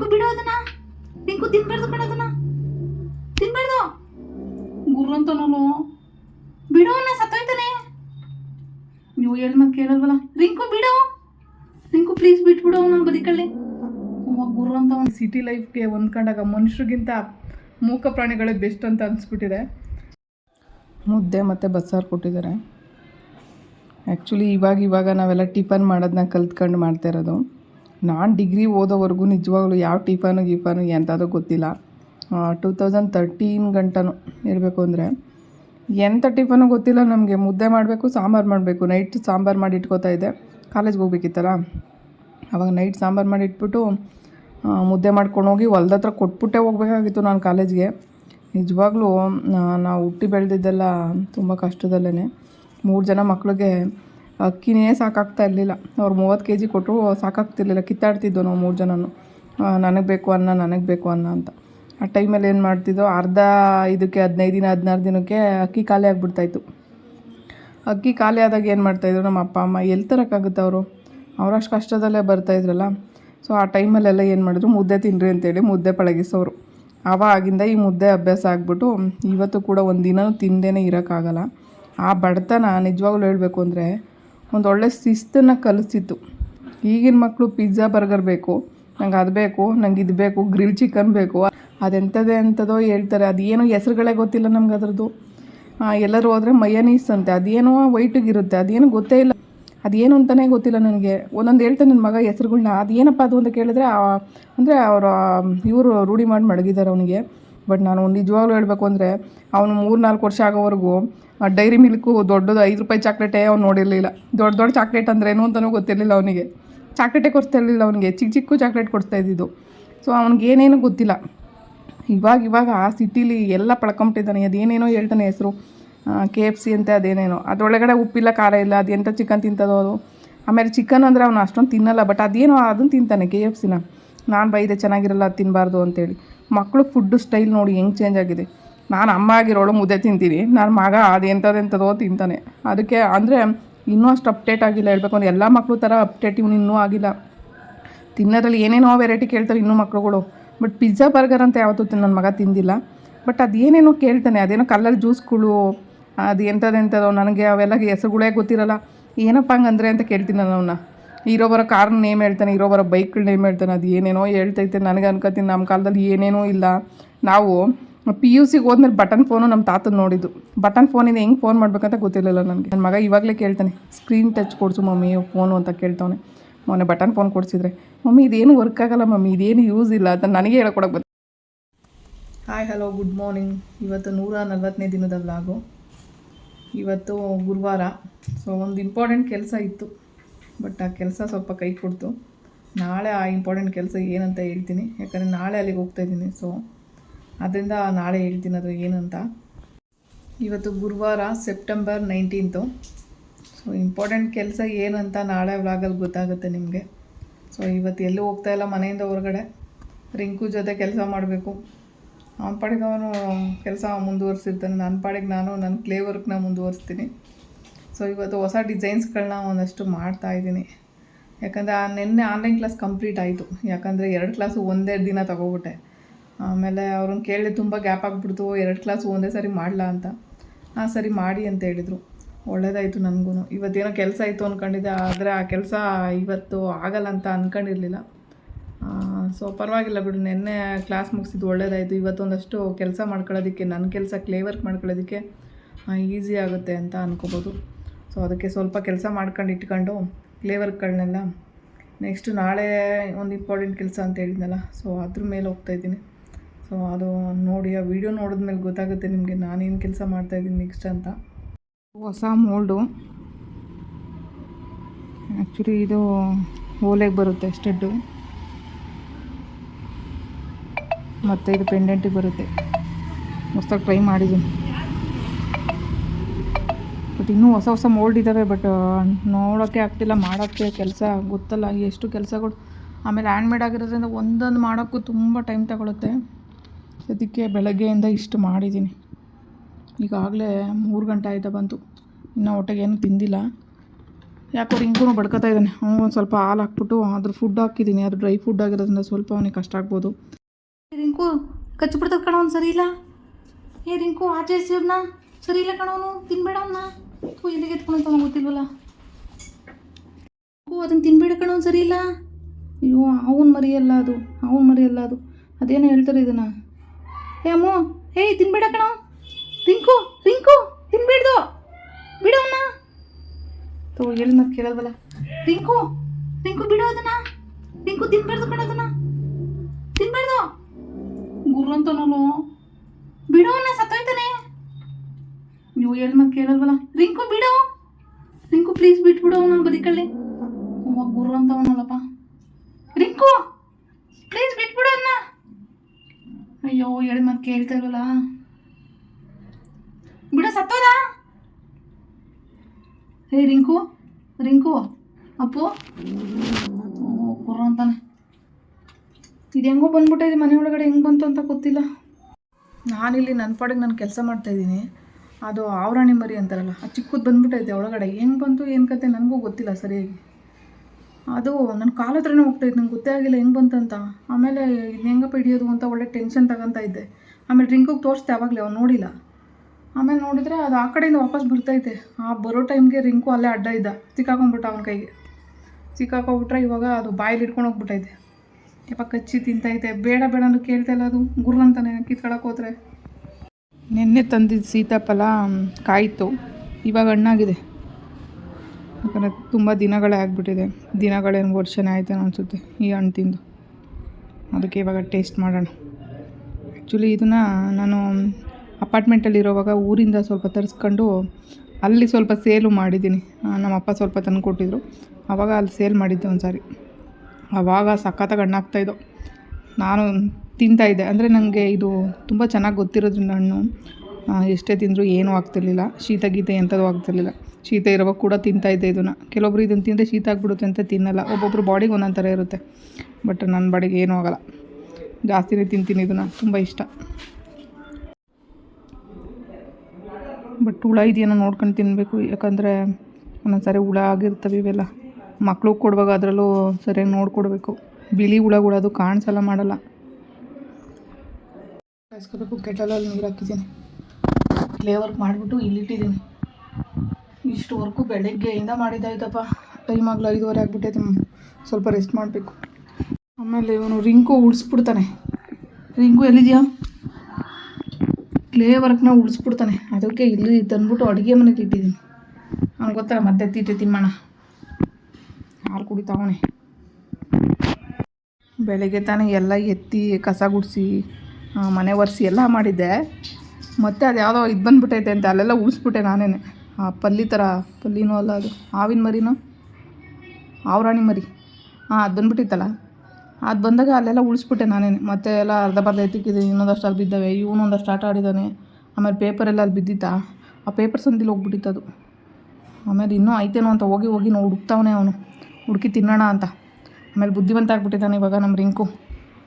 ರಿಂಕು ಬಿಡು ಅದನ್ನ. ರಿಂಕು ತಿನ್ಬಾರ್ದು ಕಣ ಅದನ್ನ. ತಿನ್ಬಾರ್ದು. ಗುರು ಅಂತ ನಾನು ಬಿಡು ಅವನ್ನ ಸತ್ತೋಯ್ತಾನೆ. ನೀವು ಹೇಳ್ ಮತ್ತೆ ಕೇಳಲ್ವಲ್ಲ? ರಿಂಕು ಬಿಡು. ರಿಂಕು ಪ್ಲೀಸ್ ಬಿಟ್ಬಿಡು ಅವನ ಬದಿಕಳ್ಳಿ ಗುರು ಅಂತ ಒಂದು ಸಿಟಿ ಲೈಫ್ಗೆ ಹೊಂದ್ಕೊಂಡಾಗ ಮನುಷ್ಯರಿಗಿಂತ ಮೂಕ ಪ್ರಾಣಿಗಳೇ ಬೆಸ್ಟ್ ಅಂತ ಅನಿಸ್ಬಿಟ್ಟಿದೆ. ಮುದ್ದೆ ಮತ್ತು ಬಸ್ಸಾರು ಕೊಟ್ಟಿದ್ದಾರೆ. ಆ್ಯಕ್ಚುಲಿ ಇವಾಗ ಇವಾಗ ನಾವೆಲ್ಲ ಟಿಫನ್ ಮಾಡೋದನ್ನ ಕಲ್ತ್ಕೊಂಡು ಮಾಡ್ತಾ ಇರೋದು. ನಾನು ಡಿಗ್ರಿ ಓದೋವರೆಗೂ ನಿಜವಾಗ್ಲೂ ಯಾವ ಟಿಫನು ಗಿಫನು ಎಂಥದ್ದು ಗೊತ್ತಿಲ್ಲ. ಟೂ ತೌಸಂಡ್ ತರ್ಟೀನ್ ಗಂಟನು ಇರಬೇಕು ಅಂದರೆ ಎಂಥ ಟಿಫನು ಗೊತ್ತಿಲ್ಲ ನಮಗೆ. ಮುದ್ದೆ ಮಾಡಬೇಕು, ಸಾಂಬಾರು ಮಾಡಬೇಕು. ನೈಟ್ ಸಾಂಬಾರು ಮಾಡಿ ಇಟ್ಕೋತಾ ಇದ್ದೆ. ಕಾಲೇಜ್ಗೆ ಹೋಗ್ಬೇಕಿತ್ತಲ್ಲ? ಅವಾಗ ನೈಟ್ ಸಾಂಬಾರು ಮಾಡಿ ಇಟ್ಬಿಟ್ಟು ಮುದ್ದೆ ಮಾಡ್ಕೊಂಡು ಹೋಗಿ ಹೊಲ್ದ ಹತ್ರ ಕೊಟ್ಬಿಟ್ಟೆ ಹೋಗ್ಬೇಕಾಗಿತ್ತು ನಾನು ಕಾಲೇಜ್ಗೆ. ನಿಜವಾಗ್ಲೂ ನಾವು ಹುಟ್ಟಿ ಬೆಳೆದಿದ್ದೆಲ್ಲ ತುಂಬ ಕಷ್ಟದಲ್ಲೇ ಮೂರು ಜನ ಮಕ್ಳಿಗೆ ಅಕ್ಕಿನೇ ಸಾಕಾಗ್ತಾ ಇರಲಿಲ್ಲ. ಅವ್ರು ಮೂವತ್ತು ಕೆ ಜಿ ಕೊಟ್ಟರು ಸಾಕಾಗ್ತಿರ್ಲಿಲ್ಲ. ಕಿತ್ತಾಡ್ತಿದ್ದೋ ನಾವು ಮೂರು ಜನನು. ನನಗೆ ಬೇಕು ಅನ್ನ, ನನಗೆ ಬೇಕು ಅನ್ನ ಅಂತ. ಆ ಟೈಮಲ್ಲಿ ಏನು ಮಾಡ್ತಿದ್ದೋ ಅರ್ಧ ಇದಕ್ಕೆ, ಹದಿನೈದು ದಿನ, ಹದಿನಾರು ದಿನಕ್ಕೆ ಅಕ್ಕಿ ಖಾಲಿ ಆಗಿಬಿಡ್ತಾಯಿತ್ತು. ಅಕ್ಕಿ ಖಾಲಿ ಆದಾಗ ಏನು ಮಾಡ್ತಾಯಿದ್ರು ನಮ್ಮ ಅಪ್ಪ, ಅಮ್ಮ, ಎಲ್ಲಿ ತರೋಕ್ಕಾಗುತ್ತೆ ಅವರು? ಅವರಷ್ಟು ಕಷ್ಟದಲ್ಲೇ ಬರ್ತಾಯಿದ್ರಲ್ಲ. ಸೊ ಆ ಟೈಮಲ್ಲೆಲ್ಲ ಏನು ಮಾಡಿದ್ರು, ಮುದ್ದೆ ತಿನ್ನಿರಿ ಅಂತೇಳಿ ಮುದ್ದೆ ಪಳಗಿಸೋರು. ಆವಾಗಿಂದ ಈ ಮುದ್ದೆ ಅಭ್ಯಾಸ ಆಗಿಬಿಟ್ಟು ಇವತ್ತು ಕೂಡ ಒಂದು ದಿನವೂ ತಿಂದೇ ಇರೋಕ್ಕಾಗಲ್ಲ. ಆ ಬಡತನ ನಿಜವಾಗ್ಲೂ ಹೇಳಬೇಕು ಅಂದರೆ ಒಂದು ಒಳ್ಳೆ ಶಿಸ್ತನ್ನು ಕಲಿಸಿತ್ತು ಈಗಿನ ಮಕ್ಕಳು ಪಿಜ್ಜಾ ಬರ್ಗರ್ ಬೇಕು, ನಂಗೆ ಅದು ಬೇಕು, ನಂಗೆ ಇದು ಬೇಕು ಗ್ರಿಲ್ ಚಿಕನ್ ಬೇಕು. ಅದೆಂಥದ್ದೇ ಅಂಥದೋ ಹೇಳ್ತಾರೆ. ಅದೇನು ಹೆಸ್ರುಗಳೇ ಗೊತ್ತಿಲ್ಲ ನಮ್ಗೆ ಅದರದ್ದು. ಎಲ್ಲರೂ ಹೋದರೆ ಮಯನೀಸ್ ಅಂತೆ. ಅದೇನೋ ವೈಟಿಗಿರುತ್ತೆ ಅದೇನು ಗೊತ್ತೇ ಇಲ್ಲ. ಅದೇನು ಅಂತಲೇ ಗೊತ್ತಿಲ್ಲ ನನಗೆ. ಒಂದೊಂದು ಹೇಳ್ತಾನೆ ನನ್ನ ಮಗ ಹೆಸ್ರುಗಳ್ನ. ಅದೇನಪ್ಪ ಅದು ಅಂತ ಕೇಳಿದ್ರೆ ಅಂದರೆ ಅವರು ಇವರು ರೂಢಿ ಮಾಡಿ ಮಡಗಿದ್ದಾರೆ ಅವನಿಗೆ. ಬಟ್ ನಾನು ನಿಜವಾಗ್ಲೂ ಹೇಳಬೇಕು ಅಂದರೆ, ಅವನು ಮೂರು ನಾಲ್ಕು ವರ್ಷ ಆಗೋವರೆಗೂ ಡೈರಿ ಮಿಲ್ಕು ದೊಡ್ಡದು ಐದು ರೂಪಾಯಿ ಚಾಕ್ಲೇಟೇ ಅವ್ನು ನೋಡಿರಲಿಲ್ಲ. ದೊಡ್ಡ ದೊಡ್ಡ ಚಾಕ್ಲೇಟ್ ಅಂದ್ರೇನು ಅಂತಲೂ ಗೊತ್ತಿರಲಿಲ್ಲ ಅವನಿಗೆ. ಚಾಕ್ಲೇಟೇ ಕೊಡ್ತಿರಲಿಲ್ಲ ಅವನಿಗೆ. ಚಿಕ್ಕ ಚಿಕ್ಕ ಚಾಕ್ಲೇಟ್ ಕೊಡ್ತಾ ಇದ್ದಿದ್ದು. ಸೊ ಅವ್ನಿಗೆ ಏನೇನು ಗೊತ್ತಿಲ್ಲ. ಇವಾಗ ಇವಾಗ ಆ ಸಿಟಿಲಿ ಎಲ್ಲ ಪಳ್ಕೊಂಬಿಟ್ಟಿದ್ದಾನೆ ಅದೇನೇನೋ ಹೇಳ್ತಾನೆ ಹೆಸರು. ಕೆ ಎಫ್ ಸಿ ಅಂತ ಅದೇನೇನೋ. ಅದರೊಳಗಡೆ ಉಪ್ಪಿಲ್ಲ, ಖಾರ ಇಲ್ಲ ಅದು ಎಂಥ ಚಿಕನ್ ತಿಂತದೋ ಅದು. ಆಮೇಲೆ ಚಿಕನ್ ಅಂದರೆ ಅವನು ಅಷ್ಟೊಂದು ತಿನ್ನಲ್ಲ, ಬಟ್ ಅದೇನೋ ಅದನ್ನು ತಿಂತಾನೆ ಕೆ ಎಫ್ ಸಿನ ನಾನು ಬೈದೆ ಚೆನ್ನಾಗಿರಲ್ಲ, ಅದು ತಿನ್ನಬಾರ್ದು ಅಂತೇಳಿ. ಮಕ್ಕಳು ಫುಡ್ಡು ಸ್ಟೈಲ್ ನೋಡಿ ಹೆಂಗೆ ಚೇಂಜ್ ಆಗಿದೆ. ನಾನು ಅಮ್ಮ ಆಗಿರೋಳು ಮುದ್ದೆ ತಿಂತೀನಿ. ನನ್ನ ಮಗ ಅದು ಎಂಥದ್ದೆಂಥದೋ ತಿಂತಾನೆ. ಅದಕ್ಕೆ ಅಂದರೆ ಇನ್ನೂ ಅಷ್ಟು ಅಪ್ಡೇಟ್ ಆಗಿಲ್ಲ. ಹೇಳ್ಬೇಕು ಅಂದ್ರೆ ಎಲ್ಲ ಮಕ್ಕಳು ಥರ ಅಪ್ಡೇಟ್ ಇವನು ಇನ್ನೂ ಆಗಿಲ್ಲ. ತಿನ್ನೋದ್ರಲ್ಲಿ ಏನೇನೋ ವೆರೈಟಿ ಕೇಳ್ತಾರೆ ಇನ್ನೂ ಮಕ್ಕಳುಗಳು ಬಟ್ ಪಿಜ್ಜಾ ಬರ್ಗರ್ ಅಂತ ಯಾವತ್ತೂ ನನ್ನ ಮಗ ತಿಂದಿಲ್ಲ. ಬಟ್ ಅದೇನೇನೋ ಕೇಳ್ತಾನೆ. ಅದೇನೋ ಕಲ್ಲರ್ ಜ್ಯೂಸ್ಗಳು ಅದು ಎಂಥದ್ದೆಂಥದೋ ನನಗೆ ಅವೆಲ್ಲ ಹೆಸರುಗಳೇ ಗೊತ್ತಿರಲ್ಲ. ಏನಪ್ಪ ಹಂಗಂದ್ರೆ ಅಂತ ಕೇಳ್ತೀನಿ ನಾನು ಅವನ್ನ ಇರೋ ಬರೋ ಕಾರ್ ನೇಮ್ ಹೇಳ್ತಾನೆ. ಇರೋ ಬರೋ ಬೈಕ್ಗಳ ನೇಮ್ ಹೇಳ್ತಾನೆ. ಅದು ಏನೇನೋ ಹೇಳ್ತೈತೆ. ನನಗೆ ಅನ್ಕೋತೀನಿ. ನಮ್ಮ ಕಾಲದಲ್ಲಿ ಏನೇನೋ ಇಲ್ಲ. ನಾವು ಪಿ ಯು ಸಿಗೆ ಹೋದ್ಮೇಲೆ ಬಟನ್ ಫೋನು ನಮ್ಮ ತಾತನ ನೋಡಿದ್ದು. ಬಟನ್ ಫೋನಿಂದ ಹೆಂಗೆ ಫೋನ್ ಮಾಡ್ಬೇಕಂತ ಗೊತ್ತಿರಲಿಲ್ಲ ನನಗೆ. ನನ್ನ ಮಗ ಇವಾಗಲೇ ಕೇಳ್ತಾನೆ ಸ್ಕ್ರೀನ್ ಟಚ್ ಕೊಡಿಸು ಮಮ್ಮಿ ಫೋನು ಅಂತ ಕೇಳ್ತಾನೆ ಮೊನ್ನೆ ಬಟನ್ ಫೋನ್ ಕೊಡಿಸಿದ್ರೆ, ಮಮ್ಮಿ ಇದೇನು ವರ್ಕ್ ಆಗಲ್ಲ ಮಮ್ಮಿ, ಇದೇನು ಯೂಸ್ ಇಲ್ಲ, ಅಂತ ನನಗೆ ಹೇಳ್ಕೊಡಕ್ಕೆ ಬಂತು ಹಾಯ್ ಹಲೋ ಗುಡ್ ಮಾರ್ನಿಂಗ್ ಇವತ್ತು ನೂರ ನಲ್ವತ್ತನೇ ದಿನದ ವ್ಲಾಗು ಇವತ್ತು ಗುರುವಾರ ಸೊ ಒಂದು ಇಂಪಾರ್ಟೆಂಟ್ ಕೆಲಸ ಇತ್ತು ಬಟ್ ಆ ಕೆಲಸ ಸ್ವಲ್ಪ ಕೈ ಕೊಡ್ತು. ನಾಳೆ ಆ ಇಂಪಾರ್ಟೆಂಟ್ ಕೆಲಸ ಏನಂತ ಹೇಳ್ತೀನಿ, ಯಾಕಂದರೆ ನಾಳೆ ಅಲ್ಲಿಗೆ ಹೋಗ್ತಾ ಇದ್ದೀನಿ ಸೊ ಅದರಿಂದ ನಾಳೆ ಹೇಳ್ತೀನಿ ಅದು ಏನಂತ ಇವತ್ತು ಗುರುವಾರ ಸೆಪ್ಟೆಂಬರ್ ನೈನ್ಟೀನ್ತು. ಸೊ ಇಂಪಾರ್ಟೆಂಟ್ ಕೆಲಸ ಏನಂತ ನಾಳೆ ವ್ಲಾಗಲ್ಲಿ ಗೊತ್ತಾಗುತ್ತೆ ನಿಮಗೆ. ಸೊ ಇವತ್ತು ಎಲ್ಲೂ ಹೋಗ್ತಾ ಇಲ್ಲ ಮನೆಯಿಂದ ಹೊರಗಡೆ. ರಿಂಕು ಜೊತೆ ಕೆಲಸ ಮಾಡಬೇಕು. ಅವನ ಪಾಡಿಗೆ ಅವನು ಕೆಲಸ ಮುಂದುವರಿಸಿರ್ತಾನೆ. ನನ್ನ ಪಾಡಿಗೆ ನಾನು ನನ್ನ ಕ್ಲೇ ವರ್ಕ್ನ ಮುಂದುವರಿಸ್ತೀನಿ. ಸೊ ಇವತ್ತು ಹೊಸ ಡಿಸೈನ್ಸ್ಗಳನ್ನ ಒಂದಷ್ಟು ಮಾಡ್ತಾ ಇದ್ದೀನಿ. ಯಾಕಂದರೆ ಆ ನಿನ್ನೆ ಆನ್ಲೈನ್ ಕ್ಲಾಸ್ ಕಂಪ್ಲೀಟ್ ಆಯಿತು. ಯಾಕಂದರೆ ಎರಡು ಕ್ಲಾಸು ಒಂದೇ ದಿನ ತಗೋಬಿಟ್ಟೆ. ಆಮೇಲೆ ಅವ್ರನ್ನ ಕೇಳಿ ತುಂಬ ಗ್ಯಾಪ್ ಆಗಿಬಿಡ್ತು, ಎರಡು ಕ್ಲಾಸ್ ಒಂದೇ ಸರಿ ಮಾಡಲಾ ಅಂತ. ಹಾಂ, ಸರಿ ಮಾಡಿ ಅಂತ ಹೇಳಿದರು. ಒಳ್ಳೇದಾಯಿತು ನನಗೂ ಇವತ್ತೇನೋ ಕೆಲಸ ಇತ್ತು ಅಂದ್ಕೊಂಡಿದ್ದೆ ಆದರೆ ಆ ಕೆಲಸ ಇವತ್ತು ಆಗಲ್ಲ ಅಂತ ಅಂದ್ಕೊಂಡಿರಲಿಲ್ಲ ಸೊ ಪರವಾಗಿಲ್ಲ ಬಿಡು, ನಿನ್ನೆ ಕ್ಲಾಸ್ ಮುಗಿಸಿದ್ದು ಒಳ್ಳೇದಾಯಿತು. ಇವತ್ತೊಂದಷ್ಟು ಕೆಲಸ ಮಾಡ್ಕೊಳ್ಳೋದಕ್ಕೆ ನನ್ನ ಕೆಲಸ ಕ್ಲೇವರ್ಕ್ ಮಾಡ್ಕೊಳ್ಳೋದಕ್ಕೆ ಈಸಿ ಆಗುತ್ತೆ ಅಂತ ಅನ್ಕೋಬೋದು. ಸೊ ಅದಕ್ಕೆ ಸ್ವಲ್ಪ ಕೆಲಸ ಮಾಡ್ಕೊಂಡು ಇಟ್ಕೊಂಡು ಕ್ಲೇವರ್ಕ್ಗಳನ್ನೆಲ್ಲ ನೆಕ್ಸ್ಟು ನಾಳೆ ಒಂದು ಇಂಪಾರ್ಟೆಂಟ್ ಕೆಲಸ ಅಂತ ಹೇಳಿದ್ನಲ್ಲ, ಸೊ ಅದ್ರ ಮೇಲೆ ಹೋಗ್ತಾ ಇದ್ದೀನಿ. ಸೊ ಅದು ನೋಡಿ, ಆ ವಿಡಿಯೋ ನೋಡಿದ್ಮೇಲೆ ಗೊತ್ತಾಗುತ್ತೆ ನಿಮಗೆ ನಾನೇನು ಕೆಲಸ ಮಾಡ್ತಾಯಿದ್ದೀನಿ ನೆಕ್ಸ್ಟ್ ಅಂತ. ಹೊಸ ಮೋಲ್ಡು ಆ್ಯಕ್ಚುಲಿ ಇದು ಓಲೆಗೆ ಬರುತ್ತೆ ಸ್ಟಡ್ಡು ಮತ್ತು ಇದು ಪೆಂಡೆಂಟಿಗೆ ಬರುತ್ತೆ. ಹೊಸ್ದಾಗಿ ಟ್ರೈ ಮಾಡಿದ್ದೀನಿ. ಬಟ್ ಇನ್ನೂ ಹೊಸ ಹೊಸ ಮೋಲ್ಡ್ ಇದ್ದಾವೆ ಬಟ್ ನೋಡೋಕ್ಕೆ ಆಗ್ತಿಲ್ಲ, ಮಾಡೋಕ್ಕೆ ಕೆಲಸ ಗೊತ್ತಲ್ಲ, ಎಷ್ಟು ಕೆಲಸಗಳು. ಆಮೇಲೆ ಹ್ಯಾಂಡ್ಮೇಡ್ ಆಗಿರೋದ್ರಿಂದ ಒಂದೊಂದು ಮಾಡೋಕ್ಕೂ ತುಂಬ ಟೈಮ್ ತಗೊಳುತ್ತೆ. ಅದಕ್ಕೆ ಬೆಳಗ್ಗೆಯಿಂದ ಇಷ್ಟು ಮಾಡಿದ್ದೀನಿ. ಈಗಾಗಲೇ ಮೂರು ಗಂಟೆ ಆಯ್ತಾ ಬಂತು. ಇನ್ನೂ ಹೊಟ್ಟೆಗೆ ಏನು ತಿಂದಿಲ್ಲ. ಯಾಕೋ ರಿಂಕೂ ಬಡ್ಕೋತಾ ಇದ್ದಾನೆ. ಅವ್ನಿಗೆ ಸ್ವಲ್ಪ ಹಾಲು ಹಾಕ್ಬಿಟ್ಟು ಅದ್ರ ಫುಡ್ ಹಾಕಿದ್ದೀನಿ. ಅದು ಡ್ರೈ ಫುಡ್ ಆಗಿರೋದ್ರಿಂದ ಸ್ವಲ್ಪ ಅವನಿಗೆ ಕಷ್ಟ ಆಗ್ಬೋದು. ರಿಂಕು, ಕಚ್ಚಿಬಿಡ್ತದೆ ಕಣ ಅವ್ನು ಸರಿ ಇಲ್ಲ ಏ ರಿಂಕು ಆಚೆ ಎಸಿಯೋದ್ನ ಸರಿ ಇಲ್ಲ ಕಣ ಅವನು. ತಿನ್ಬೇಡ ಅವನ್ನ ತೂ ಎಲ್ಲಿಗೆ ಎತ್ಕೊಂಡು ಅಂತ ಗೊತ್ತಿಲ್ವಲ್ಲ. ಅದನ್ನು ತಿನ್ಬೇಡ ಕಣ ಅವ್ನು ಸರಿ ಇಲ್ಲ ಅಯ್ಯೋ, ಅವನ ಮರಿಯಲ್ಲ ಅದು. ಅವನು ಮರಿಯಲ್ಲ ಅದು. ಅದೇನೋ ಹೇಳ್ತಾರೆ ಇದನ್ನ. ಏ ಅಮ್ಮು ಏಯ್ ತಿನ್ಬೇಡ ಕಣ. ರಿಂಕು ರಿಂಕು, ತಿನ್ಬೇಡ್ದು. ಬಿಡವನ್ನ ತೋ, ಹೇಳಿ ಮತ್ತೆ ಕೇಳಲ್ವಲ್ಲ. ರಿಂಕು ರಿಂಕು ಬಿಡು ಅದನ್ನ. ರಿಂಕು ತಿನ್ಬಾರ್ದು ಕಣ ಅದನ್ನ. ತಿನ್ಬಾರ್ದು ಗುರು ಅಂತನಲ್ಲೋ ಬಿಡೋನ ಸತ್ತೋಯ್ತಾನೆ ನೀವು ಹೇಳಿ ಮತ್ತೆ ಕೇಳಲ್ವಲ್ಲ. ರಿಂಕು ಬಿಡು. ರಿಂಕು ಪ್ಲೀಸ್ ಬಿಟ್ಬಿಡು ಅವನ ಬದಿಕಳ್ಳಿ. ಗುರು ಅಂತ ಅವನಲ್ಲಪ್ಪ ರಿಂಕು ಪ್ಲೀಸ್ ಬಿಟ್ಬಿಡು ಅವನ್ನ ಅಯ್ಯೋ ಹೇಳಿ ಮಾತು ಕೇಳ್ತಾ ಇಲ್ವಲ್ಲ? ಬಿಡು, ಸತ್ತೋದ? ಏ, ರಿಂಕು ರಿಂಕು, ಅಪ್ಪು. ಗುರು ಅಂತಾನೆ. ಇದು ಹೆಂಗೋ ಬಂದ್ಬಿಟ್ಟಿದೆ ಮನೆ ಒಳಗಡೆ ಹೆಂಗೆ ಬಂತು ಅಂತ ಗೊತ್ತಿಲ್ಲ. ನಾನಿಲ್ಲಿ ನನ್ನ ಪಾಡಿಗೆ ನಾನು ಕೆಲಸ ಮಾಡ್ತಾಯಿದ್ದೀನಿ ಅದು ಆವರಾಣಿ ಮರಿ ಅಂತಾರಲ್ಲ, ಆ ಚಿಕ್ಕದು ಬಂದ್ಬಿಟ್ಟೈತೆ ಒಳಗಡೆ. ಹೆಂಗೆ ಬಂತು, ಏನು ಕತೆ, ನನಗೂ ಗೊತ್ತಿಲ್ಲ ಸರಿಯಾಗಿ. ಅದು ನನ್ನ ಕಾಲ ಹತ್ರನೇ ಹೋಗ್ತೈತೆ ನಂಗೆ ಗೊತ್ತೇ ಆಗಿಲ್ಲ ಹೆಂಗೆ ಬಂತಂತ. ಆಮೇಲೆ ಇದು ಹೆಂಗಪ್ಪ ಹಿಡಿಯೋದು ಅಂತ ಒಳ್ಳೆ ಟೆನ್ಷನ್ ತಗೊತಾ ಇದ್ದೆ. ಆಮೇಲೆ ಡ್ರಿಂಕಿಗೆ ತೋರಿಸ್ತೆ ಆವಾಗಲೇ ಅವ್ನು ನೋಡಿಲ್ಲ. ಆಮೇಲೆ ನೋಡಿದರೆ ಅದು ಆ ಕಡೆಯಿಂದ ವಾಪಸ್ ಬರ್ತೈತೆ ಆ ಬರೋ ಟೈಮ್ಗೆ ರಿಂಕು ಅಲ್ಲೇ ಅಡ್ಡ ಇದ್ದ. ಸಿಕ್ಕಾಕೊಂಡ್ಬಿಟ್ಟ ಅವನ ಕೈಗೆ. ಸಿಕ್ಕಾಕೊಂಡ್ಬಿಟ್ರೆ ಇವಾಗ ಅದು ಬಾಯಲ್ಲಿ ಇಟ್ಕೊಂಡು ಹೋಗ್ಬಿಟ್ಟೈತೆ ಯಪ್ಪ ಕಚ್ಚಿ ತಿಂತೈತೆ ಬೇಡ ಬೇಡ ಅಂತ ಕೇಳ್ತಾ ಇಲ್ಲ ಅದು. ಗುರು ಅಂತಾನೆ ಕಿತ್ಕೊಳಕ್ಕೆ ಹೋದ್ರೆ. ನಿನ್ನೆ ತಂದಿದ್ದ ಸೀತಾಫಲ ಕಾಯಿತು ಇವಾಗ ಹಣ್ಣಾಗಿದೆ. ಯಾಕಂದರೆ ತುಂಬ ದಿನಗಳೇ ಆಗಿಬಿಟ್ಟಿದೆ. ದಿನಗಳೇನು ವರ್ಷನೇ ಆಯ್ತೇನೋ ಅನಿಸುತ್ತೆ ಈ ಹಣ್ಣು ತಿಂದು. ಅದಕ್ಕೆ ಇವಾಗ ಟೇಸ್ಟ್ ಮಾಡೋಣ. ಆ್ಯಕ್ಚುಲಿ ಇದನ್ನು ನಾನು ಅಪಾರ್ಟ್ಮೆಂಟಲ್ಲಿರೋವಾಗ ಊರಿಂದ ಸ್ವಲ್ಪ ತರಿಸ್ಕೊಂಡು ಅಲ್ಲಿ ಸ್ವಲ್ಪ ಸೇಲು ಮಾಡಿದ್ದೀನಿ. ನಮ್ಮಪ್ಪ ಸ್ವಲ್ಪ ತಂದು ಕೊಟ್ಟಿದ್ರು. ಆವಾಗ ಅಲ್ಲಿ ಸೇಲ್ ಮಾಡಿದ್ದೆ ಒಂದು ಸಾರಿ ಆವಾಗ ಸಖತ್ತಾಗಿ ಹಣ್ಣಾಗ್ತಾಯಿದ್ದು ನಾನು ತಿಂತಾಯಿದ್ದೆ ಅಂದರೆ ನನಗೆ ಇದು ತುಂಬ ಚೆನ್ನಾಗಿ ಗೊತ್ತಿರೋದ್ರಿಂದ ಹಣ್ಣು. ಎಷ್ಟೇ ತಿಂದರೂ ಏನೂ ಆಗ್ತಿರ್ಲಿಲ್ಲ. ಶೀತ, ಗೀತೆ ಎಂಥದ್ದು ಆಗ್ತಿರ್ಲಿಲ್ಲ. ಶೀತ ಇರುವಾಗ ಕೂಡ ತಿಂತಾಯಿದ್ದೆ ಇದನ್ನು. ಕೆಲವೊಬ್ರು ಇದನ್ನು ತಿಂದರೆ ಶೀತ ಆಗಿಬಿಡುತ್ತೆ ಅಂತ ತಿನ್ನಲ್ಲ. ಒಬ್ಬೊಬ್ರು ಬಾಡಿಗೆ ಒಂದೊಂದು ಥರ ಇರುತ್ತೆ. ಬಟ್ ನನ್ನ ಬಾಡಿಗೆ ಏನೂ ಆಗಲ್ಲ. ಜಾಸ್ತಿನೇ ತಿಂತೀನಿ ಇದನ್ನು. ತುಂಬ ಇಷ್ಟ. ಬಟ್ ಹುಳ ಇದೆಯೇನೋ ನೋಡ್ಕೊಂಡು ತಿನ್ನಬೇಕು ಯಾಕಂದರೆ ಒಂದೊಂದು ಸಾರಿ ಹುಳ ಆಗಿರ್ತವೆ ಇವೆಲ್ಲ. ಮಕ್ಳಿಗೆ ಕೊಡುವಾಗ ಅದರಲ್ಲೂ ಸರಿಯಾಗಿ ನೋಡ್ಕೊಡ್ಬೇಕು. ಬಿಳಿ ಹುಳಗಳು ಅದು ಕಾಣಿಸಲ್ಲ ಮಾಡಲ್ಲ. ಕಾಯಿಸ್ಕೋಬೇಕು ಕೆಟಲಲ್ಲಿ ನೀರು ಹಾಕಿದ್ದೀನಿ. ಕ್ಲೇ ವರ್ಕ್ ಮಾಡಿಬಿಟ್ಟು ಇಲ್ಲಿಟ್ಟಿದ್ದೀನಿ ಇಷ್ಟು ವರ್ಕು ಬೆಳಗ್ಗೆಯಿಂದ ಮಾಡಿದ್ದಾಯ್ತಪ್ಪ ಟೈಮ್ ಆಗಲು ಐದುವರೆ ಆಗಿಬಿಟ್ಟೈತೆ. ಸ್ವಲ್ಪ ರೆಸ್ಟ್ ಮಾಡಬೇಕು. ಆಮೇಲೆ ಇವನು ರಿಂಕು ಉಳಿಸ್ಬಿಡ್ತಾನೆ. ರಿಂಕು ಎಲ್ಲಿದೆಯಾ? ಕ್ಲೇ ವರ್ಕ್ನ ಉಳಿಸ್ಬಿಡ್ತಾನೆ. ಅದಕ್ಕೆ ಇಲ್ಲಿ ತಂದ್ಬಿಟ್ಟು ಅಡುಗೆ ಮನೆಗೆ ಇಟ್ಟಿದ್ದೀನಿ ಅವ್ನು ಗೊತ್ತಲ್ಲ ಮತ್ತೆ ತೀಟೆ ತಿಮ್ಮಣ್ಣ ಹಾಲು ಕುಡಿತಾವಣೆ ಬೆಳಗ್ಗೆ ತಾನೇ ಎಲ್ಲ ಎತ್ತಿ, ಕಸ ಗುಡಿಸಿ ಮನೆ ಒರೆಸಿ ಎಲ್ಲ ಮಾಡಿದ್ದೆ. ಮತ್ತೆ ಅದು ಯಾವುದೋ ಇದು ಬಂದ್ಬಿಟ್ಟೈತೆ ಅಂತ, ಅಲ್ಲೆಲ್ಲ ಉಳಿಸ್ಬಿಟ್ಟೆ ನಾನೇ ಆ ಪಲ್ಲಿ ಥರ ಪಲ್ಲಿನೂ ಅಲ್ಲ ಅದು. ಹಾವಿನ ಮರಿನೋ? ಆವ್ರಾಣಿ ಮರಿ. ಹಾಂ ಅದು ಬಂದ್ಬಿಟ್ಟಿತ್ತಲ್ಲ. ಅದು ಬಂದಾಗ ಅಲ್ಲೆಲ್ಲ ಉಳಿಸ್ಬಿಟ್ಟೆ ನಾನೇ ಮತ್ತೆ ಎಲ್ಲ ಅರ್ಧ ಬರ್ಧ ಎತ್ತಿಕ್ಕಿದೆ, ಇನ್ನೊಂದಷ್ಟು ಅಲ್ಲಿ ಬಿದ್ದಾವೆ, ಇವನೊಂದಷ್ಟು ಆಟ ಆಡಿದ್ದಾನೆ ಆಮೇಲೆ ಪೇಪರೆಲ್ಲ ಅಲ್ಲಿ ಬಿದ್ದಿತ್ತ? ಆ ಪೇಪರ್ ಸಂದಿಲ್ಲಿ ಹೋಗ್ಬಿಟ್ಟಿತ್ತು ಅದು. ಆಮೇಲೆ ಇನ್ನೂ ಐತೇನೋ ಅಂತ ಹೋಗಿ ಹೋಗಿ ನಾವು ಹುಡುಕ್ತಾವನೆ ಅವನು. ಹುಡುಕಿ ತಿನ್ನೋಣ ಅಂತ. ಆಮೇಲೆ ಬುದ್ಧಿವಂತ ಆಗ್ಬಿಟ್ಟಿದ್ದಾನೆ ಇವಾಗ ನಮ್ಮ ರಿಂಕು.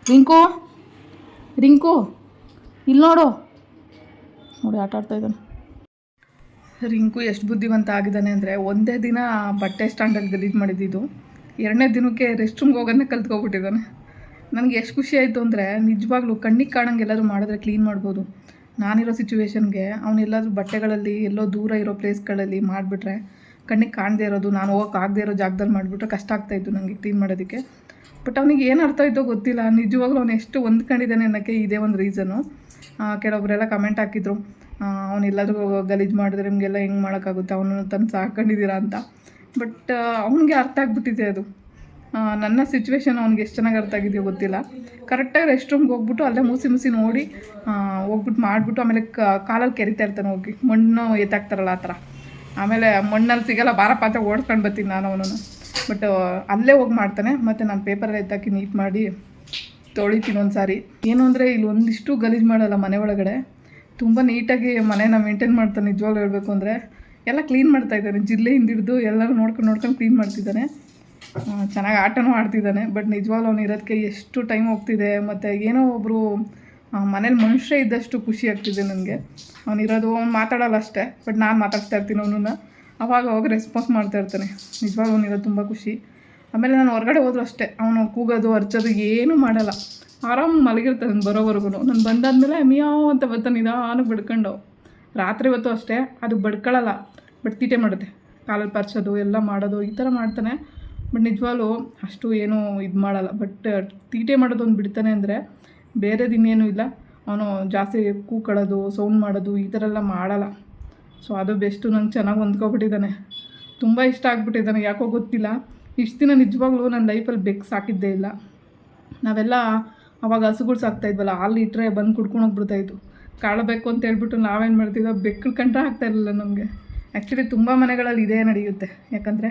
ರಿಂಕು? ರಿಂಕು? ಇಲ್ಲಿ ನೋಡು ನೋಡಿ ಆಟ ಆಡ್ತಾ ಇದ್ದಾನೆ. ರಿಂಕು ಎಷ್ಟು ಬುದ್ಧಿವಂತ ಆಗಿದ್ದಾನೆ ಅಂದರೆ ಒಂದೇ ದಿನ ಬಟ್ಟೆ ಸ್ಟ್ಯಾಂಡಲ್ಲಿ ಗಲೀಜು ಮಾಡಿದ್ದಿದ್ದು ಎರಡನೇ ದಿನಕ್ಕೆ ರೆಸ್ಟ್ ರೂಮ್ಗೆ ಹೋಗೋದನ್ನೇ ಕಲ್ತ್ಕೊಬಿಟ್ಟಿದ್ದಾನೆ. ನನಗೆ ಎಷ್ಟು ಖುಷಿ ಆಯಿತು ಅಂದರೆ ನಿಜವಾಗ್ಲೂ ಕಣ್ಣಿಗೆ ಕಾಣಂಗೆ ಎಲ್ಲರೂ ಮಾಡಿದ್ರೆ ಕ್ಲೀನ್ ಮಾಡ್ಬೋದು. ನಾನಿರೋ ಸಿಚುವೇಶನ್ಗೆ ಅವನೆಲ್ಲಾದರೂ ಬಟ್ಟೆಗಳಲ್ಲಿ ಎಲ್ಲೋ ದೂರ ಇರೋ ಪ್ಲೇಸ್ಗಳಲ್ಲಿ ಮಾಡಿಬಿಟ್ರೆ ಕಣ್ಣಿಗೆ ಕಾಣದೇ ಇರೋದು, ನಾನು ಹೋಗೋಕೆ ಆಗದೇ ಇರೋ ಜಾಗದಲ್ಲಿ ಮಾಡಿಬಿಟ್ರೆ ಕಷ್ಟ ಆಗ್ತಾಯಿತ್ತು ನನಗೆ ಕ್ಲೀನ್ ಮಾಡೋದಕ್ಕೆ. ಬಟ್ ಅವನಿಗೆ ಏನು ಅರ್ಥ ಆಯಿತೋ ಗೊತ್ತಿಲ್ಲ. ನಿಜವಾಗ್ಲೂ ಅವನು ಎಷ್ಟು ಹೊಂದ್ಕೊಂಡಿದ್ದಾನೆ ಅನ್ನೋಕ್ಕೆ ಇದೇ ಒಂದು ರೀಸನು ಕೆಲವೊಬ್ಬರೆಲ್ಲ ಕಮೆಂಟ್ ಹಾಕಿದ್ರು. ಅವನೆಲ್ಲರಿಗೂ ಗಲೀಜು ಮಾಡಿದ್ರೆ ನಿಮಗೆಲ್ಲ ಹೆಂಗೆ ಮಾಡೋಕ್ಕಾಗುತ್ತೆ? ಅವನನ್ನು ತಂದು ಸಾಕೊಂಡಿದ್ದೀರಾ ಅಂತ. ಬಟ್ ಅವನಿಗೆ ಅರ್ಥ ಆಗಿಬಿಟ್ಟಿದೆ ಅದು. ನನ್ನ ಸಿಚುವೇಶನ್ ಅವ್ನಿಗೆ ಎಷ್ಟು ಚೆನ್ನಾಗಿ ಅರ್ಥ ಆಗಿದೆಯೋ ಗೊತ್ತಿಲ್ಲ. ಕರೆಕ್ಟಾಗಿ ರೆಸ್ಟ್ ರೂಮ್ಗೆ ಹೋಗ್ಬಿಟ್ಟು ಅಲ್ಲೇ ಮೂಸಿ ಮೂಸಿ ನೋಡಿ ಹೋಗ್ಬಿಟ್ಟು ಮಾಡಿಬಿಟ್ಟು ಆಮೇಲೆ ಕಾಲಲ್ಲಿ ಕೆರಿತಾ ಇರ್ತಾನೆ ಹೋಗಿ. ಮಣ್ಣು ಎತ್ತಾಕ್ತಾರಲ್ಲ ಆ ಥರ. ಆಮೇಲೆ ಮಣ್ಣಲ್ಲಿ ಸಿಗಲ್ಲ ಬಾರಪ್ಪ ಪಾತ್ರೆ ಓಡಿಸ್ಕೊಂಡು ಬರ್ತೀನಿ ನಾನು ಅವನನ್ನು. ಬಟ್ ಅಲ್ಲೇ ಹೋಗಿ ಮಾಡ್ತಾನೆ. ಮತ್ತು ನಾನು ಪೇಪರಲ್ಲಿ ಎತ್ತಾಕಿ ನೀಟ್ ಮಾಡಿ ತೊಳಿತೀನಿ ಒಂದು ಸಾರಿ ಏನು ಅಂದರೆ ಇಲ್ಲಿ ಒಂದಿಷ್ಟು ಗಲೀಜು ಮಾಡಲ್ಲ ಮನೆ ಒಳಗಡೆ. ತುಂಬ ನೀಟಾಗಿ ಮನೇನ ಮೇಂಟೈನ್ ಮಾಡ್ತಾನೆ, ನಿಜವಾಗ್ಲೂ ಹೇಳಬೇಕು ಅಂದರೆ. ಎಲ್ಲ ಕ್ಲೀನ್ ಮಾಡ್ತಾ ಇದ್ದಾನೆ, ಜಿಲ್ಲೆ ಹಿಡಿದು ಎಲ್ಲರೂ ನೋಡ್ಕೊಂಡು ನೋಡ್ಕೊಂಡು ಕ್ಲೀನ್ ಮಾಡ್ತಿದ್ದಾನೆ. ಚೆನ್ನಾಗಿ ಆಟನೂ ಆಡ್ತಿದ್ದಾನೆ ಬಟ್ ನಿಜವಾಗ್ಲೂ ಅವ್ನು ಇರೋದಕ್ಕೆ ಎಷ್ಟು ಟೈಮ್ ಹೋಗ್ತಿದೆ, ಮತ್ತು ಏನೋ ಒಬ್ಬರು ಮನೇಲಿ ಮನುಷ್ಯ ಇದ್ದಷ್ಟು ಖುಷಿ ಆಗ್ತಿದೆ ನನಗೆ. ಅವನಿರೋದು ಅವ್ನು ಮಾತಾಡಲ್ಲ ಅಷ್ಟೇ ಬಟ್ ನಾನು ಮಾತಾಡ್ತಾ ಇರ್ತೀನಿ ಅವನನ್ನ. ಅವಾಗ ಅವಾಗ ರೆಸ್ಪಾನ್ಸ್ ಮಾಡ್ತಾ ಇರ್ತಾನೆ. ನಿಜವಾಗ್ಲೂ ಅವನಿರೋದು ತುಂಬ ಖುಷಿ. ಆಮೇಲೆ ನಾನು ಹೊರಗಡೆ ಹೋದ್ರು ಅಷ್ಟೇ. ಅವನು ಕೂಗೋದು, ಅರ್ಚೋದು ಏನೂ ಮಾಡಲ್ಲ. ಆರಾಮ್ ಮಲಗಿರ್ತಾನೆ ಬರೋವರೆಗೂ ನಾನು ಬಂದಾದ್ಮೇಲೆ ಮಿಯಾವ್ ಅಂತ ಬರ್ತಾನೆ ನಿಧಾನಕ್ಕೆ ಬಿಡ್ಕೊಂಡು. ರಾತ್ರಿ ಹೊತ್ತು ಅಷ್ಟೇ. ಅದು ಬಡ್ಕೊಳ್ಳಲ್ಲ ಬಟ್ ತೀಟೆ ಮಾಡುತ್ತೆ. ಕಾಲಲ್ಲಿ ಪರ್ಚೋದು ಎಲ್ಲ ಮಾಡೋದು, ಈ ಥರ ಮಾಡ್ತಾನೆ. ಬಟ್ ನಿಜವಾಗ್ಲೂ ಅಷ್ಟು ಏನೂ ಇದು ಮಾಡಲ್ಲ. ಬಟ್ ತೀಟೆ ಮಾಡೋದು ಒಂದು ಬಿಡ್ತಾನೆ ಅಂದರೆ ಬೇರೆದು ಇನ್ನೇನು ಇಲ್ಲ. ಅವನು ಜಾಸ್ತಿ ಕೂಕೊಳ್ಳೋದು ಸೌಂಡ್ ಮಾಡೋದು, ಈ ಥರ ಎಲ್ಲ ಮಾಡಲ್ಲ. ಸೊ ಅದು ಬೆಸ್ಟು. ನಂಗೆ ಚೆನ್ನಾಗಿ ಹೊಂದ್ಕೊಬಿಟ್ಟಿದ್ದಾನೆ. ತುಂಬ ಇಷ್ಟ ಆಗ್ಬಿಟ್ಟಿದ್ದಾನೆ. ಯಾಕೋ ಗೊತ್ತಿಲ್ಲ. ಇಷ್ಟು ದಿನ ನಿಜವಾಗ್ಲೂ ನನ್ನ ಲೈಫಲ್ಲಿ ಬೆಕ್ಕು ಸಾಕಿದ್ದೇ ಇಲ್ಲ. ನಾವೆಲ್ಲ ಅವಾಗ ಹಸುಗಳು ಸಾಕ್ತಾಯಿದ್ವಲ್ಲ ಹಾಲು ಇಟ್ಟರೆ ಬಂದು ಕುಡ್ಕೊಂಡು ಹೋಗ್ಬಿಡ್ತಾಯಿತ್ತು ಕಾಳಬೇಕು ಅಂತ ಹೇಳ್ಬಿಟ್ಟು ನಾವೇನು ಮಾಡ್ತಿದ್ದೋ ಬೆಕ್ಕು ಕಂಡ್ರೆ ಆಗ್ತಾ ಇರಲಿಲ್ಲ ನಮಗೆ. ಆ್ಯಕ್ಚುಲಿ ತುಂಬ ಮನೆಗಳಲ್ಲಿ ಇದೇ ನಡೆಯುತ್ತೆ. ಯಾಕಂದರೆ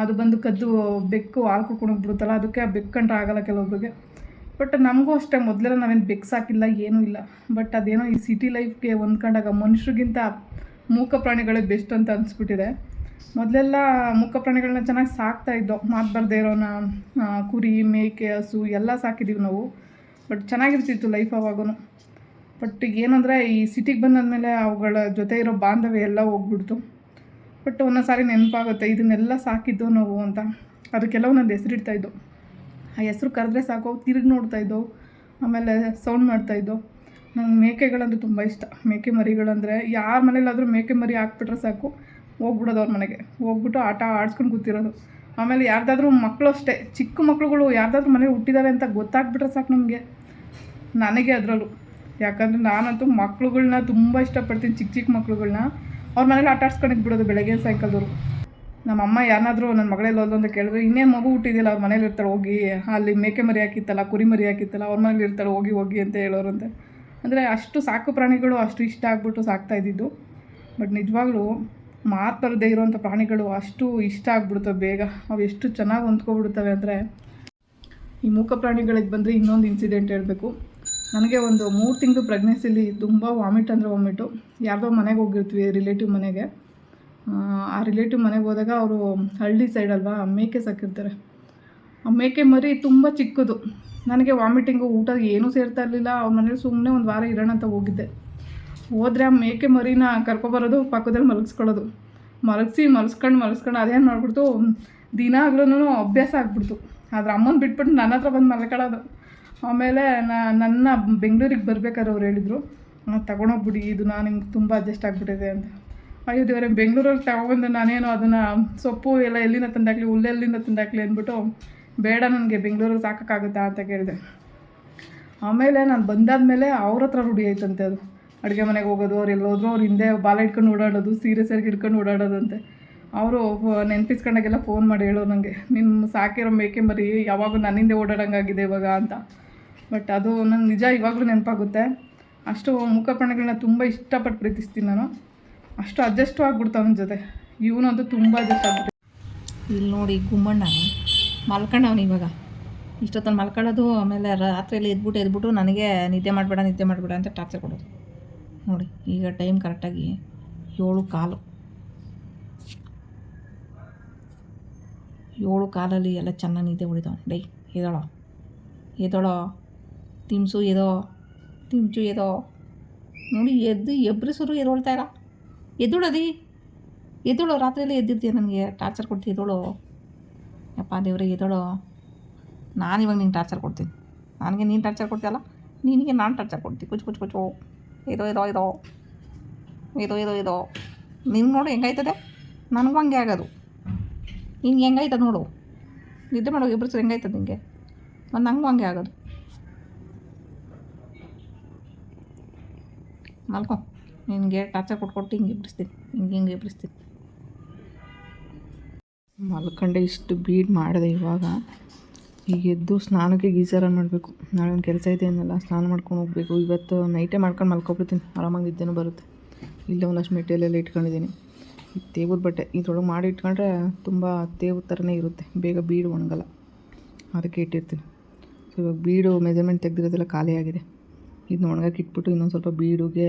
ಅದು ಬಂದು ಕದ್ದು ಬೆಕ್ಕು ಹಾಲು ಕುಡ್ಕೊಂಡೋಗ್ಬಿಡುತ್ತಲ್ಲ ಅದಕ್ಕೆ ಆ ಬೆಕ್ಕು ಕಂಡ್ರೆ ಆಗೋಲ್ಲ ಕೆಲವೊಬ್ಬರಿಗೆ ಬಟ್ ನಮಗೂ ಅಷ್ಟೇ, ಮೊದಲೆಲ್ಲ ನಾವೇನು ಬೆಕ್ಕು ಸಾಕಿಲ್ಲ ಏನೂ ಇಲ್ಲ. ಬಟ್ ಅದೇನೋ ಈ ಸಿಟಿ ಲೈಫ್ಗೆ ಹೊಂದ್ಕೊಂಡಾಗ ಮನುಷ್ಯರಿಗಿಂತ ಮೂಕ ಪ್ರಾಣಿಗಳೇ ಬೆಸ್ಟ್ ಅಂತ ಅನಿಸ್ಬಿಟ್ಟಿದೆ. ಮೊದಲೆಲ್ಲ ಮುಖ ಪ್ರಾಣಿಗಳನ್ನ ಚೆನ್ನಾಗಿ ಸಾಕ್ತಾ ಇದ್ದೋ, ಮಾತು ಬರದೇ ಇರೋನ ಕುರಿ, ಮೇಕೆ, ಹಸು ಎಲ್ಲ ಸಾಕಿದ್ದೀವಿ ನಾವು. ಬಟ್ ಚೆನ್ನಾಗಿರ್ತಿತ್ತು ಲೈಫ್ ಅವಾಗೂ ಬಟ್ ಏನಂದರೆ ಈ ಸಿಟಿಗೆ ಬಂದಾದ್ಮೇಲೆ ಅವುಗಳ ಜೊತೆ ಇರೋ ಬಾಂಧವ್ಯ ಎಲ್ಲ ಹೋಗ್ಬಿಡ್ತು. ಬಟ್ ಒಂದೊಂದು ಸಾರಿ ನೆನಪಾಗುತ್ತೆ, ಇದನ್ನೆಲ್ಲ ಸಾಕಿದ್ದು ನಾವು ಅಂತ. ಅದಕ್ಕೆಲ್ಲ ಒಂದೊಂದು ಹೆಸರಿಡ್ತಾ ಇದ್ದೋ. ಆ ಹೆಸ್ರು ಕರೆದ್ರೆ ಸಾಕು ತಿರುಗಿ ನೋಡ್ತಾ ಇದ್ದವು ಆಮೇಲೆ ಸೌಂಡ್ ಮಾಡ್ತಾಯಿದ್ದೋ ನಂಗೆ ಮೇಕೆಗಳಂದ್ರೆ ತುಂಬ ಇಷ್ಟ. ಮೇಕೆ ಮರಿಗಳಂದರೆ ಯಾರ ಮನೇಲಾದರೂ ಮೇಕೆ ಮರಿ ಹಾಕ್ಬಿಟ್ರೆ ಸಾಕು. ಹೋಗ್ಬಿಡೋದು ಅವ್ರ ಮನೆಗೆ. ಹೋಗ್ಬಿಟ್ಟು ಆಟ ಆಡ್ಸ್ಕೊಂಡು ಕೂತಿರೋದು. ಆಮೇಲೆ ಯಾರ್ದಾದ್ರೂ ಮಕ್ಕಳು ಅಷ್ಟೇ. ಚಿಕ್ಕ ಮಕ್ಳುಗಳು ಯಾರ್ದಾದ್ರೂ ಮನೇಲಿ ಹುಟ್ಟಿದ್ದಾರೆ ಅಂತ ಗೊತ್ತಾಗ್ಬಿಟ್ರೆ ಸಾಕು ನಮಗೆ. ನನಗೆ ಅದರಲ್ಲೂ. ಯಾಕಂದರೆ ನಾನಂತೂ ಮಕ್ಳುಗಳ್ನ ತುಂಬ ಇಷ್ಟಪಡ್ತೀನಿ, ಚಿಕ್ಕ ಚಿಕ್ಕ ಮಕ್ಳುಗಳನ್ನ ಅವ್ರ ಮನೇಲಿ ಆಟ ಆಡ್ಸ್ಕೊಂಡಿದ್ದು ಬಿಡೋದು ಬೆಳಗ್ಗೆ ಸಾಯಂಕಾಲದವರು. ನಮ್ಮ ಅಮ್ಮ ಯಾರನ್ನಾದ್ರೂ ನನ್ನ ಮಗಳೇ ಹೋದ್ಲು ಅಂತ ಕೇಳಿದ್ರೆ, ಇನ್ನೇನು ಮಗು ಹುಟ್ಟಿದಿಲ್ಲ ಅವ್ರ ಮನೇಲಿ ಇರ್ತಾಳೆ, ಹೋಗಿ. ಅಲ್ಲಿ ಮೇಕೆ ಮರಿ ಹಾಕಿತ್ತಲ್ಲ, ಕುರಿ ಮರಿ ಹಾಕಿತ್ತಲ್ಲ, ಅವ್ರ ಮನೇಲಿ ಇರ್ತಾಳೆ, ಹೋಗಿ ಹೋಗಿ ಅಂತ ಹೇಳೋರಂತೆ. ಅಂದರೆ ಅಷ್ಟು ಸಾಕು ಪ್ರಾಣಿಗಳು ಅಷ್ಟು ಇಷ್ಟ ಆಗ್ಬಿಟ್ಟು ಸಾಕ್ತಾ ಇದ್ದಿದ್ದು. ಬಟ್ ನಿಜವಾಗ್ಲೂ ಮಾತು ಇರುವಂಥ ಪ್ರಾಣಿಗಳು ಅಷ್ಟು ಇಷ್ಟ ಆಗ್ಬಿಡ್ತವೆ ಬೇಗ. ಅವು ಎಷ್ಟು ಚೆನ್ನಾಗಿ ಹೊಂದ್ಕೊಬಿಡ್ತವೆ ಅಂದರೆ ಈ ಮೂಕ ಪ್ರಾಣಿಗಳಿಗೆ ಬಂದರೆ ಇನ್ನೊಂದು ಇನ್ಸಿಡೆಂಟ್ ಹೇಳಬೇಕು. ನನಗೆ ಒಂದು ಮೂರು ತಿಂಗಳು ಪ್ರೆಗ್ನೆನ್ಸಿಲಿ ತುಂಬ ವಾಮಿಟ್ ಅಂದರೆ ವಾಮಿಟು ಯಾರ್ದೋ ಮನೆಗೆ ಹೋಗಿರ್ತೀವಿ ರಿಲೇಟಿವ್ ಮನೆಗೆ. ಆ, ಆ ರಿಲೇಟಿವ್ ಮನೆಗೆ ಹೋದಾಗ ಅವರು ಹಳ್ಳಿ ಸೈಡ್ ಅಲ್ವಾ ಮೇಕೆ ಸಾಕಿರ್ತಾರೆ. ಆ ಮೇಕೆ ಮರಿ ತುಂಬ ಚಿಕ್ಕದು. ನನಗೆ ವಾಮಿಟಿಂಗು ಊಟ ಏನೂ ಸೇರ್ತಾ ಇರಲಿಲ್ಲ. ಅವ್ರ ಮನೇಲಿ ಸುಮ್ಮನೆ ಒಂದು ವಾರ ಇರೋಣ ಅಂತ ಹೋಗಿದ್ದೆ. ಹೋದರೆ ಆ ಮೇಕೆ ಮರಿನ ಕರ್ಕೊಬರೋದು, ಪಕ್ಕದಲ್ಲಿ ಮಲಗಿಸ್ಕೊಳ್ಳೋದು. ಮಲಗಿಸಿ, ಮಲಸ್ಕೊಂಡು ಮಲಸ್ಕೊಂಡು ಅದೇನು ಮಾಡ್ಬಿಡ್ತು ದಿನಾಗ್ಲೂ ಅಭ್ಯಾಸ ಆಗ್ಬಿಡ್ತು. ಆದ್ರೆ ಅಮ್ಮನ ಬಿಟ್ಬಿಟ್ಟು ನನ್ನ ಹತ್ರ ಬಂದು ಮಲ್ಕೊಳ್ಳೋದು. ಆಮೇಲೆ ನನ್ನ ಬೆಂಗಳೂರಿಗೆ ಬರ್ಬೇಕಾದ್ರೆ ಅವ್ರು ಹೇಳಿದರು ತಗೊಂಡೋಗ್ಬಿಡಿ, ಇದು ನಾನು ನಿಮ್ಗೆ ತುಂಬ ಅಡ್ಜಸ್ಟ್ ಆಗಿಬಿಟ್ಟಿದೆ ಅಂತ. ಅಯ್ಯೋ ದೇವರೇ ಬೆಂಗಳೂರಲ್ಲಿ ತಗೊಬಂದು ನಾನೇನು ಅದನ್ನು ಸೊಪ್ಪು ಎಲ್ಲ ಎಲ್ಲಿಂದ ತಂದಾಕ್ಲಿ ಹುಲ್ಲೆಲ್ಲಿಂದ ತಂದಾಕಲಿ ಅಂದ್ಬಿಟ್ಟು, ಬೇಡ ನನಗೆ ಬೆಂಗಳೂರಲ್ಲಿ ಸಾಕೋಕ್ಕಾಗುತ್ತಾ? ಅಂತ ಕೇಳಿದೆ. ಆಮೇಲೆ ನಾನು ಬಂದಾದ್ಮೇಲೆ ಅವ್ರ ಹತ್ರ ರೂಢಿ ಆಯ್ತಂತೆ ಅದು. ಅಡುಗೆ ಮನೆಗೆ ಹೋಗೋದು, ಅವ್ರು ಎಲ್ಲೋದ್ರು ಅವ್ರು ಹಿಂದೆ ಬಾಲ ಇಟ್ಕೊಂಡು ಓಡಾಡೋದು, ಸೀರೆ ಸರಿಗೆ ಹಿಡ್ಕೊಂಡು ಓಡಾಡೋದಂತೆ. ಅವರು ನೆನಪಿಸ್ಕೊಂಡಾಗೆಲ್ಲ ಫೋನ್ ಮಾಡಿ ಹೇಳೋ ನನಗೆ ನಿಮ್ಮ ಸಾಕಿರೋ ಮೇಕೆ ಮರಿ ಯಾವಾಗೂ ನನ್ನಿಂದೆ ಓಡಾಡಂಗಾಗಿದೆ ಇವಾಗ ಅಂತ. ಬಟ್ ಅದು ನಂಗೆ ನಿಜ ಇವಾಗಲೂ ನೆನಪಾಗುತ್ತೆ. ಅಷ್ಟು ಮುಖ ಪ್ರಾಣಿಗಳನ್ನ ತುಂಬ ಇಷ್ಟಪಟ್ಟು ಪ್ರೀತಿಸ್ತೀನಿ ನಾನು. ಅಷ್ಟು ಅಡ್ಜಸ್ಟು ಆಗ್ಬಿಡ್ತಾ ಅವನ ಜೊತೆ. ಇವನಂತೂ ತುಂಬ ಅಡ್ಜಸ್ಟ್ ಆಗ್ಬಿಟ್ಟು ಇಲ್ಲಿ ನೋಡಿ ಗುಮ್ಮಣ್ಣ ಮಲ್ಕೊಂಡವನು ಇವಾಗ. ಇಷ್ಟೊತ್ತಲ್ಲಿ ಮಲ್ಕೊಳ್ಳೋದು, ಆಮೇಲೆ ರಾತ್ರಿಯಲ್ಲಿ ಎದ್ಬಿಟ್ಟು ಎದ್ಬಿಟ್ಟು ನನಗೆ ನಿದ್ದೆ ಮಾಡಬೇಡ ನಿದ್ದೆ ಮಾಡಬೇಡ ಅಂತ ಟಾರ್ಚರ್ ಕೊಡೋದು. ನೋಡಿ, ಈಗ ಟೈಮ್ ಕರೆಕ್ಟಾಗಿ ಏಳು ಕಾಲು. ಏಳು ಕಾಲಲ್ಲಿ ಎಲ್ಲ ಚೆನ್ನಾಗಿ ನಿದ್ದೆ ಹೊಡಿತಾವೆ. ಡೈ ಎದಳೋ ಎದಳೋ ತಿಮ್ಸು ಎದೋ ತಿಮ್ಚು ಎದೋ ನೋಡಿ, ಎದ್ದು ಎಬ್ರಿಸರು ಎದೊಳ್ತಾ ಇಲ್ಲ ಎದ್ದೋಳದಿ ಎದ್ದೋಳು ರಾತ್ರಿಯಲ್ಲೇ ಎದ್ದಿರ್ತೀಯ ನನಗೆ? ಟಾರ್ಚರ್ ಕೊಡ್ತೀವಿ ಎದ್ದೋಳು. ಯಪ್ಪ ದೇವರೇ ಎದೋಳು ನಾನು ಇವಾಗ ನಿಂಗೆ ಟಾರ್ಚರ್ ಕೊಡ್ತೀನಿ. ನನಗೆ ನೀನು ಟಾರ್ಚರ್ ಕೊಡ್ತೀಯಲ್ಲ? ನಿನಗೆ ನಾನು ಟಾರ್ಚರ್ ಕೊಡ್ತೀನಿ. ಕುಚ್ ಕುಚ್, ಕುಚು ಇದೋ, ಇದು ಇದು. ಇದು ಇದು ಇದು. ನಿಮ್ಗೆ ನೋಡು ಹೆಂಗಾಯ್ತದೆ? ನನಗೂ ಹಂಗೆ ಆಗೋದು. ಹಿಂಗೆ ಹೆಂಗಾಯ್ತದ ನೋಡು. ನಿದ್ದೆ ಮಾಡೋ ಇಬ್ಬರು ಹೆಂಗಾಯ್ತದ ನಿಂಗೆ? ಮತ್ತು ನಂಗೂ ಹಂಗೆ ಆಗೋದು. ಮಲ್ಕೊ. ನಿನಗೆ ಟಾರ್ಚರ್ ಕೊಟ್ಕೊಟ್ಟು ಹಿಂಗೆ ಎಬ್ಬಿಸ್ತೀನಿ. ಹಿಂಗೆ ಹಿಂಗೆ ಎಬ್ಬಿಸ್ತೀನಿ. ಮಲ್ಕೊಂಡೆ ಇಷ್ಟು ಬೀಡ್ ಮಾಡಿದೆ ಇವಾಗ. ಈಗ ಎದ್ದು ಸ್ನಾನಕ್ಕೆ ಗೀಸರ ಮಾಡಬೇಕು. ನಾಳೆ ಒಂದು ಕೆಲಸ ಇದೆ ಅನ್ನಲ್ಲ, ಸ್ನಾನ ಮಾಡ್ಕೊಂಡು ಹೋಗಬೇಕು. ಇವತ್ತು ನೈಟೇ ಮಾಡ್ಕೊಂಡು ಮಲ್ಕೊಬಿಡ್ತೀನಿ. ಆರಾಮಾಗಿ ನಿದ್ದೆನೂ ಬರುತ್ತೆ. ಇಲ್ಲ ಒಂದಷ್ಟು ಮೆಟೀರಿಯಲ್ ಇಟ್ಕೊಂಡಿದ್ದೀನಿ. ತೇವದ ಬಟ್ಟೆ, ಇದ್ರೊಳಗೆ ಮಾಡಿ ಇಟ್ಕೊಂಡ್ರೆ ತುಂಬ ತೇವು ಥರನೇ ಇರುತ್ತೆ. ಬೇಗ ಬೀಡು ಒಣಗಲ್ಲ. ಅದಕ್ಕೆ ಇಟ್ಟಿರ್ತೀನಿ. ಸೊ ಇವಾಗ ಬೀಡು ಮೆಜರ್ಮೆಂಟ್ ತೆಗ್ದಿರೋದೆಲ್ಲ ಖಾಲಿಯಾಗಿದೆ ಇದನ್ನ ಒಣಗಕ್ಕೆ ಇಟ್ಬಿಟ್ಟು ಇನ್ನೊಂದು ಸ್ವಲ್ಪ ಬೀಡುಗೆ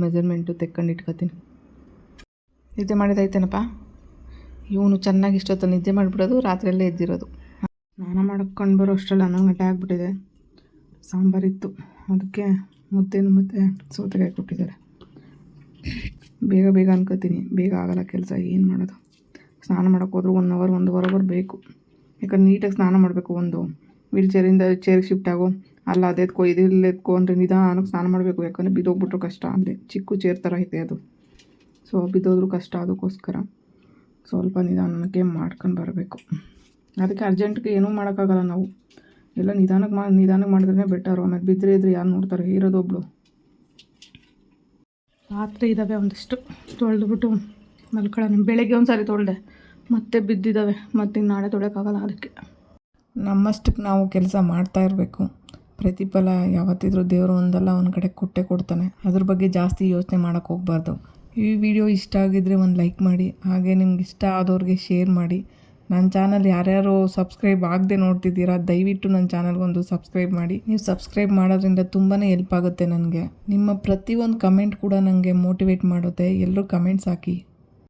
ಮೆಜರ್ಮೆಂಟು ತೆಕ್ಕೊಂಡು ಇಟ್ಕೊತೀನಿ. ನಿದ್ದೆ ಮಾಡಿದಾಯ್ತೇನಪ್ಪ? ಇವನು ಚೆನ್ನಾಗಿ ಇಷ್ಟೊತ್ತು ನಿದ್ದೆ ಮಾಡಿಬಿಡೋದು, ರಾತ್ರಿಯಲ್ಲೇ ಎದ್ದಿರೋದು. ಸ್ನಾನ ಮಾಡ್ಕೊಂಡು ಬರೋ ಅಷ್ಟರಲ್ಲಿ ಹನ್ನೊಂದು ಗಂಟೆ ಆಗಿಬಿಟ್ಟಿದೆ. ಸಾಂಬಾರಿತ್ತು. ಅದಕ್ಕೆ ಮುದ್ದೇನು ಮತ್ತೆ ಸೌತೆಕಾಯಿ ಕೊಟ್ಟಿದ್ದಾರೆ. ಬೇಗ ಬೇಗ ಅನ್ಕೋತೀನಿ. ಬೇಗ ಆಗಲ್ಲ ಕೆಲಸ. ಏನು ಮಾಡೋದು? ಸ್ನಾನ ಮಾಡೋಕೆ ಹೋದ್ರೂ ಒನ್ ಅವರ್ ಒಂದು ಅವರ್ ಬೇಕು. ಯಾಕಂದ್ರೆ ನೀಟಾಗಿ ಸ್ನಾನ ಮಾಡಬೇಕು ಒಂದು. ವೀಲ್ ಚೇರಿಂದ ಚೇರ್ಗೆ ಶಿಫ್ಟ್ ಆಗೋ, ಅಲ್ಲ ಇದಿಲ್ಲ ಎತ್ಕೋ ಅಂದರೆ ನಿಧಾನಕ್ಕೆ ಸ್ನಾನ ಮಾಡಬೇಕು. ಯಾಕಂದರೆ ಬಿದ್ದೋಗ್ಬಿಟ್ರು ಕಷ್ಟ ಅಂದರೆ ಚಿಕ್ಕ ಚೇರ್ ಥರ ಐತೆ ಅದು. ಸೊ ಬಿದ್ದೋದ್ರೂ ಕಷ್ಟ ಅದಕ್ಕೋಸ್ಕರ ಸ್ವಲ್ಪ ನಿಧಾನಕ್ಕೆ ಮಾಡ್ಕೊಂಡು ಬರಬೇಕು. ಅದಕ್ಕೆ ಅರ್ಜೆಂಟ್ಗೆ ಏನೂ ಮಾಡೋಕ್ಕಾಗಲ್ಲ ನಾವು. ಎಲ್ಲ ನಿಧಾನಕ್ಕೆ ಮಾ, ನಿಧಾನಕ್ಕೆ ಮಾಡಿದ್ರೆ ಬೆಟರು. ಆಮೇಲೆ ಬಿದ್ದರೆ ಇದ್ರೆ ಯಾರು ನೋಡ್ತಾರೆ? ಇರೋದೊಬ್ಳು ಪಾತ್ರೆ ಇದ್ದಾವೆ ಒಂದಿಷ್ಟು. ತೊಳೆದ್ಬಿಟ್ಟು ಮಲ್ಕೊಳ್ಳೋಣ. ಬೆಳಗ್ಗೆ ಒಂದು ಸಾರಿ ತೊಳೆದೆ. ಮತ್ತೆ ಬಿದ್ದಿದ್ದಾವೆ ಮತ್ತೆ ಇನ್ನು ನಾಳೆ ತೊಳೆಯೋಕ್ಕಾಗಲ್ಲ ಅದಕ್ಕೆ. ನಮ್ಮಷ್ಟಕ್ಕೆ ನಾವು ಕೆಲಸ ಮಾಡ್ತಾ ಇರಬೇಕು. ಪ್ರತಿಫಲ ಯಾವತ್ತಿದ್ರೂ ದೇವರು ಒಂದಲ್ಲ, ಒಂದು ಕಡೆ ಕೊಟ್ಟೆ ಕೊಡ್ತಾನೆ. ಅದ್ರ ಬಗ್ಗೆ ಜಾಸ್ತಿ ಯೋಚನೆ ಮಾಡೋಕ್ಕೆ ಹೋಗ್ಬಾರ್ದು. ಈ ವಿಡಿಯೋ ಇಷ್ಟ ಆಗಿದ್ದರೆ ಒಂದು ಲೈಕ್ ಮಾಡಿ. ಹಾಗೆ ನಿಮ್ಗೆ ಇಷ್ಟ ಆದವ್ರಿಗೆ ಶೇರ್ ಮಾಡಿ. ನನ್ನ ಚಾನಲ್ ಯಾರ್ಯಾರು ಸಬ್ಸ್ಕ್ರೈಬ್ ಆಗದೆ ನೋಡ್ತಿದ್ದೀರಾ, ದಯವಿಟ್ಟು ನನ್ನ ಚಾನಲ್ಗೊಂದು ಸಬ್ಸ್ಕ್ರೈಬ್ ಮಾಡಿ. ನೀವು ಸಬ್ಸ್ಕ್ರೈಬ್ ಮಾಡೋದ್ರಿಂದ ತುಂಬಾ ಹೆಲ್ಪ್ ಆಗುತ್ತೆ ನನಗೆ. ನಿಮ್ಮ ಪ್ರತಿಯೊಂದು ಕಮೆಂಟ್ ಕೂಡ ನನಗೆ ಮೋಟಿವೇಟ್ ಮಾಡುತ್ತೆ. ಎಲ್ಲರೂ ಕಮೆಂಟ್ಸ್ ಹಾಕಿ.